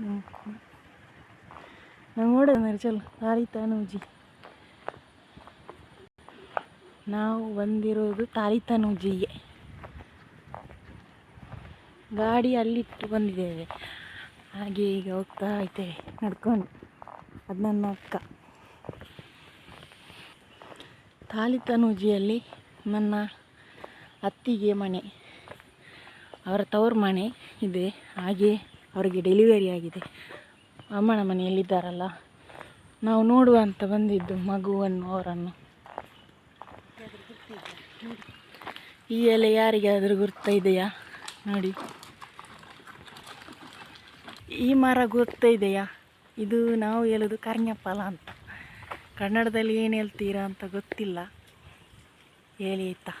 ನಂಗೆ ನೋಡ ಮರೆ ಚಲೋ ನಾವು ಬಂದಿರೋದು ತಾಳಿತಾನೂಜಿಗೆ ಗಾಡಿ ಅಲ್ಲಿಟ್ಟು ಬಂದಿದ್ದೇವೆ ಹಾಗೆ ಈಗ ಹೋಗ್ತಾ ಇದ್ದೇವೆ ನಡ್ಕೊಂಡು ಅದು ನನ್ನ ಅಕ್ಕ ತಾಳಿತಾನೂಜಿಯಲ್ಲಿ ನನ್ನ ಅತ್ತಿಗೆ ಮನೆ ಅವರ ತವರು ಮನೆ ಇದೆ ಹಾಗೆ ಅವರಿಗೆ ಡೆಲಿವರಿ ಆಗಿದೆ. ಅಮ್ಮನ ಮನೆಯಲ್ಲಿದ್ದಾರಲ್ಲ, ನಾವು ನೋಡುವ ಅಂತ ಬಂದಿದ್ದು ಮಗುವನ್ನು ಅವರನ್ನು. ಈ ಎಲೆ ಯಾರಿಗಾದರೂ ಗುರ್ತಾ ಇದೆಯಾ ನೋಡಿ. ಈ ಮರ ಗೊತ್ತಾ ಇದೆಯಾ ಇದು ನಾವು ಹೇಳೋದು ಕರ್ಣ್ಯಫಲ ಅಂತ. ಕನ್ನಡದಲ್ಲಿ ಏನು ಹೇಳ್ತೀರಾ ಅಂತ ಗೊತ್ತಿಲ್ಲ. ಹೇಳಿ ಆಯ್ತಾ?